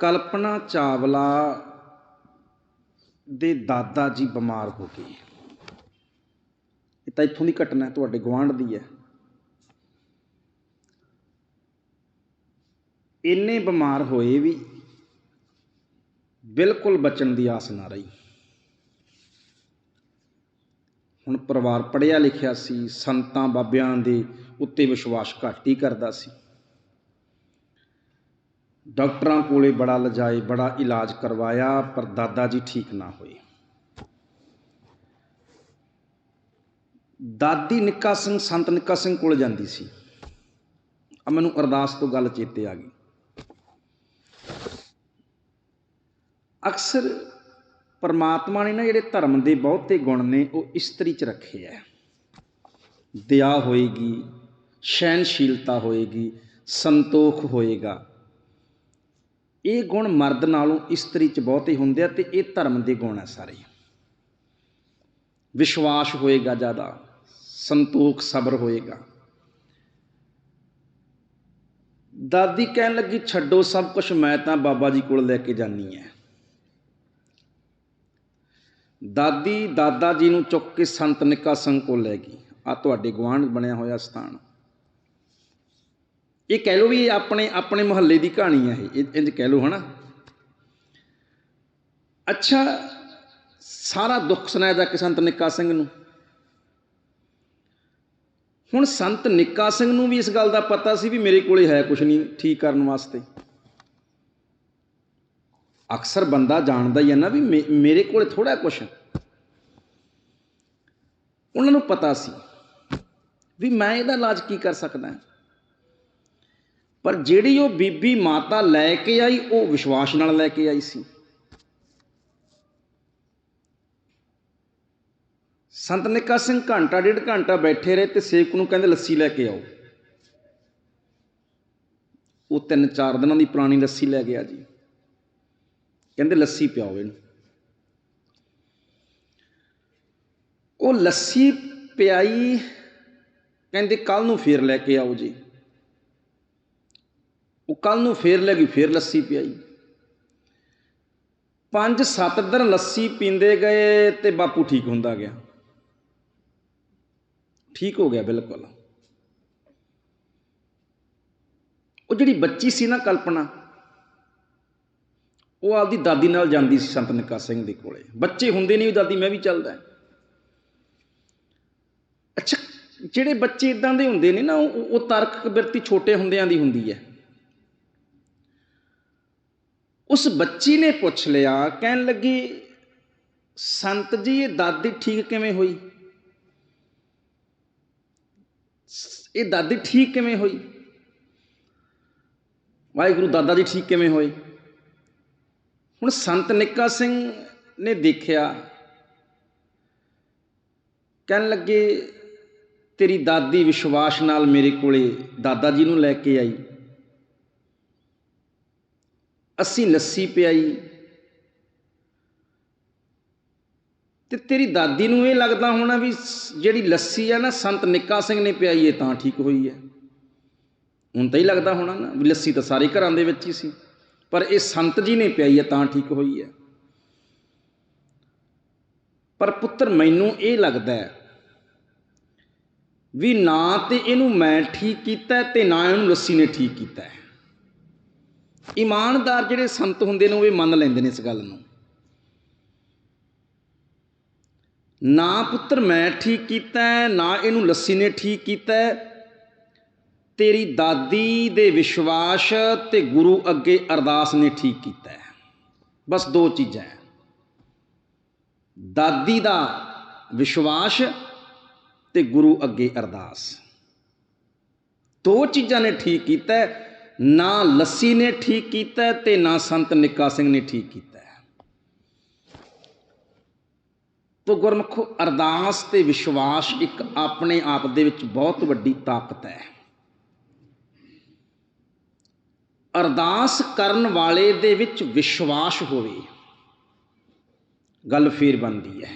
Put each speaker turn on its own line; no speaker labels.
ਕਲਪਨਾ ਚਾਵਲਾ ਦੇ ਦਾਦਾ ਜੀ ਬਿਮਾਰ ਹੋ ਗਏ। ਇਹ ਤਾਂ ਇੱਥੋਂ ਦੀ ਘਟਨਾ ਹੈ, ਤੁਹਾਡੇ ਗੁਆਂਢ ਦੀ ਹੈ। ਇੰਨੇ ਬਿਮਾਰ ਹੋਏ ਵੀ ਬਿਲਕੁਲ ਬਚਣ ਦੀ ਆਸ ਨਾ ਰਹੀ। ਹੁਣ ਪਰਿਵਾਰ ਪੜ੍ਹਿਆ ਲਿਖਿਆ ਸੀ, ਸੰਤਾਂ ਬਾਬਿਆਂ ਦੇ ਉੱਤੇ ਵਿਸ਼ਵਾਸ ਘੱਟ ਹੀ ਕਰਦਾ ਸੀ। ਡਾਕਟਰਾਂ ਕੋਲੇ ਬੜਾ ਲਜਾਏ, ਬੜਾ ਇਲਾਜ ਕਰਵਾਇਆ, ਪਰ ਦਾਦਾ ਜੀ ਠੀਕ ਨਾ ਹੋਏ। ਦਾਦੀ ਨਿੱਕਾ ਸਿੰਘ, ਸੰਤ ਨਿੱਕਾ ਸਿੰਘ ਕੋਲ ਜਾਂਦੀ ਸੀ। ਆ ਮੈਨੂੰ ਅਰਦਾਸ ਤੋਂ ਗੱਲ ਚੇਤੇ ਆ ਗਈ। ਅਕਸਰ ਪਰਮਾਤਮਾ ਨੇ ਨਾ ਜਿਹੜੇ ਧਰਮ ਦੇ ਬਹੁਤੇ ਗੁਣ ਨੇ, ਉਹ ਇਸਤਰੀ 'ਚ ਰੱਖੇ ਐ। ਦਇਆ ਹੋਏਗੀ ਸਹਿਨਸ਼ੀਲਤਾ ਹੋਏਗੀ, ਸੰਤੋਖ ਹੋਏਗਾ। ਇਹ ਗੁਣ ਮਰਦ ਨਾਲੋਂ ਇਸਤਰੀ 'ਚ ਬਹੁਤੇ ਹੁੰਦੇ ਆ ਅਤੇ ਇਹ ਧਰਮ ਦੇ ਗੁਣ ਆ ਸਾਰੇ। ਵਿਸ਼ਵਾਸ ਹੋਏਗਾ ਜ਼ਿਆਦਾ, ਸੰਤੋਖ ਸਬਰ ਹੋਏਗਾ। ਦਾਦੀ ਕਹਿਣ ਲੱਗੀ, ਛੱਡੋ ਸਭ ਕੁਝ ਮੈਂ ਤਾਂ ਬਾਬਾ ਜੀ ਕੋਲ ਲੈ ਕੇ ਜਾਨੀ ਐ। ਦਾਦੀ ਦਾਦਾ ਜੀ ਨੂੰ ਚੁੱਕ ਕੇ ਸੰਤ ਨਿੱਕਾ ਸਿੰਘ ਕੋਲ ਲੈ ਗਈ। ਆ ਤੁਹਾਡੇ ਗੁਆਂਢ ਬਣਿਆ ਹੋਇਆ ਸਥਾਨ। ਇਹ ਕਹਿ ਲਓ ਵੀ ਇਹ ਆਪਣੇ ਆਪਣੇ ਮੁਹੱਲੇ ਦੀ ਕਹਾਣੀ ਹੈ ਇਹ ਇੰਜ ਕਹਿ ਲਓ ਹਨਾ। ਅੱਛਾ, ਸਾਰਾ ਦੁੱਖ ਸੁਣਾਇਆ ਜਾ ਕੇ ਸੰਤ ਨਿੱਕਾ ਸਿੰਘ ਨੂੰ। ਹੁਣ ਸੰਤ ਨਿੱਕਾ ਸਿੰਘ ਨੂੰ ਵੀ ਇਸ ਗੱਲ ਦਾ ਪਤਾ ਸੀ ਵੀ ਮੇਰੇ ਕੋਲੇ ਹੈ ਕੁਝ ਨਹੀਂ ਠੀਕ ਕਰਨ ਵਾਸਤੇ। ਅਕਸਰ ਬੰਦਾ ਜਾਣਦਾ ਹੀ ਹੈ ਨਾ ਵੀ ਮੇ- ਮੇਰੇ ਕੋਲੇ ਥੋੜਾ ਕੁਝ ਉਹਨਾਂ ਨੂੰ ਪਤਾ ਸੀ ਵੀ ਮੈਂ ਇਹਦਾ ਇਲਾਜ ਕੀ ਕਰ ਸਕਦਾ ਪਰ ਜਿਹੜੀ ਉਹ ਬੀਬੀ ਮਾਤਾ ਲੈ ਕੇ ਆਈ, ਉਹ ਵਿਸ਼ਵਾਸ ਨਾਲ ਲੈ ਕੇ ਆਈ ਸੀ। ਸੰਤ ਨਿੱਕਾ ਸਿੰਘ ਘੰਟਾ, ਡੇਢ ਘੰਟਾ ਬੈਠੇ ਰਹੇ ਤੇ ਸੇਵਕ ਨੂੰ ਕਹਿੰਦੇ, ਲੱਸੀ ਲੈ ਕੇ ਆਓ। ਉਹ ਤਿੰਨ ਚਾਰ ਦਿਨਾਂ ਦੀ ਪੁਰਾਣੀ ਲੱਸੀ ਲੈ ਗਿਆ ਜੀ। ਕਹਿੰਦੇ, ਲੱਸੀ ਪਿਆਓ ਇਹਨੂੰ। ਉਹ ਲੱਸੀ ਪਿਆਈ, ਕਹਿੰਦੇ ਕੱਲ ਨੂੰ ਫੇਰ ਲੈ ਕੇ ਆਓ ਜੀ। ਉਹ ਕੱਲ ਨੂੰ ਫੇਰ ਲੈ ਗਈ, ਫੇਰ ਲੱਸੀ ਪਿਆਈ। ਪੰਜ ਸੱਤ ਦਿਨ ਲੱਸੀ ਪੀਂਦੇ ਗਏ ਤੇ ਬਾਪੂ ਠੀਕ ਹੁੰਦਾ ਗਿਆ। ਠੀਕ ਹੋ ਗਿਆ ਬਿਲਕੁਲ। ਉਹ ਜਿਹੜੀ ਬੱਚੀ ਸੀ ਨਾ ਕਲਪਨਾ, ਉਹ ਆਪਦੀ ਦਾਦੀ ਨਾਲ ਜਾਂਦੀ ਸੀ ਸੰਤ ਨਿੱਕਾ ਸਿੰਘ ਦੇ ਕੋਲੇ। ਬੱਚੇ ਹੁੰਦੇ ਨਹੀਂ ਵੀ ਦਾਦੀ ਮੈਂ ਵੀ ਚੱਲਦਾ। ਅੱਛਾ, ਜਿਹੜੇ ਬੱਚੇ ਇਦਾਂ ਦੇ ਹੁੰਦੇ ਨੇ ਨਾ, ਉਹ ਉਹ ਤਰਕ ਬਿਰਤੀ ਛੋਟੇ ਹੁੰਦਿਆਂ ਦੀ ਹੁੰਦੀ ਹੈ। ਉਸ ਬੱਚੀ ਨੇ ਪੁੱਛ ਲਿਆ, ਕਹਿਣ ਲੱਗੀ, ਸੰਤ ਜੀ, ਇਹ ਦਾਦੀ ਠੀਕ ਕਿਵੇਂ ਹੋਈ? ਇਹ ਦਾਦੀ ਠੀਕ ਕਿਵੇਂ ਹੋਈ? ਵਾਹਿਗੁਰੂ, ਦਾਦਾ ਜੀ ਠੀਕ ਕਿਵੇਂ ਹੋਏ? ਹੁਣ ਸੰਤ ਨਿੱਕਾ ਸਿੰਘ ਨੇ ਦੇਖਿਆ, ਕਹਿਣ ਲੱਗੇ, ਤੇਰੀ ਦਾਦੀ ਵਿਸ਼ਵਾਸ ਨਾਲ ਮੇਰੇ ਕੋਲੇ ਦਾਦਾ ਜੀ ਨੂੰ ਲੈ ਕੇ ਆਈ। ਅਸੀਂ ਲੱਸੀ ਪਿਆਈ। ਤੇ ਤੇਰੀ ਦਾਦੀ ਨੂੰ ਇਹ ਲੱਗਦਾ ਹੋਣਾ ਵੀ ਜਿਹੜੀ ਲੱਸੀ ਆ ਨਾ, ਸੰਤ ਨਿੱਕਾ ਸਿੰਘ ਨੇ ਪਿਆਈ ਹੈ ਤਾਂ ਠੀਕ ਹੋਈ ਹੈ। ਹੁਣ ਤਾਂ ਹੀ ਲੱਗਦਾ ਹੋਣਾ ਨਾ ਵੀ ਲੱਸੀ ਤਾਂ ਸਾਰੇ ਘਰਾਂ ਦੇ ਵਿੱਚ ਹੀ ਸੀ। ਪਰ ਇਹ ਸੰਤ ਜੀ ਨੇ ਪਿਆਈ ਹੈ, ਤਾਂ ਠੀਕ ਹੋਈ ਹੈ। ਪਰ ਪੁੱਤਰ, ਮੈਨੂੰ ਇਹ ਲੱਗਦਾ ਹੈ ਵੀ ਨਾ ਤੇ ਇਹਨੂੰ ਮੈਂ ਠੀਕ ਕੀਤਾ ਹੈ ਤੇ ਨਾ ਇਹਨੂੰ ਲੱਸੀ ਨੇ ਠੀਕ ਕੀਤਾ ਹੈ। ਇਮਾਨਦਾਰ ਜਿਹੜੇ ਸੰਤ ਹੁੰਦੇ ਨੇ, ਉਹ ਇਹ ਮੰਨ ਲੈਂਦੇ ਨੇ ਇਸ ਗੱਲ ਨੂੰ। ਨਾ ਪੁੱਤਰ ਮੈਂ ਠੀਕ ਕੀਤਾ, ਨਾ ਇਹਨੂੰ ਲੱਸੀ ਨੇ ਠੀਕ ਕੀਤਾ। ਤੇਰੀ ਦਾਦੀ ਦੇ ਵਿਸ਼ਵਾਸ ਤੇ ਗੁਰੂ ਅੱਗੇ ਅਰਦਾਸ ਨੇ ਠੀਕ ਕੀਤਾ। ਬਸ ਦੋ ਚੀਜ਼ਾਂ ਹੈ ਦਾਦੀ ਦਾ ਵਿਸ਼ਵਾਸ ਤੇ ਗੁਰੂ ਅੱਗੇ ਅਰਦਾਸ। ਦੋ ਚੀਜ਼ਾਂ ਨੇ ਠੀਕ ਕੀਤਾ। ਨਾ ਲੱਸੀ ਨੇ ਠੀਕ ਕੀਤਾ ਹੈ ਤੇ ਨਾ ਸੰਤ ਨਿੱਕਾ ਸਿੰਘ ਨੇ ਠੀਕ ਕੀਤਾ। ਤੋ ਗੁਰਮੁਖੋ, ਅਰਦਾਸ ਤੇ ਵਿਸ਼ਵਾਸ ਇੱਕ ਆਪਣੇ ਆਪ ਦੇ ਵਿੱਚ ਬਹੁਤ ਵੱਡੀ ਤਾਕਤ ਹੈ। ਅਰਦਾਸ ਕਰਨ ਵਾਲੇ ਦੇ ਵਿੱਚ ਵਿਸ਼ਵਾਸ ਹੋਵੇ, ਗੱਲ ਫੇਰ ਬਣਦੀ ਹੈ।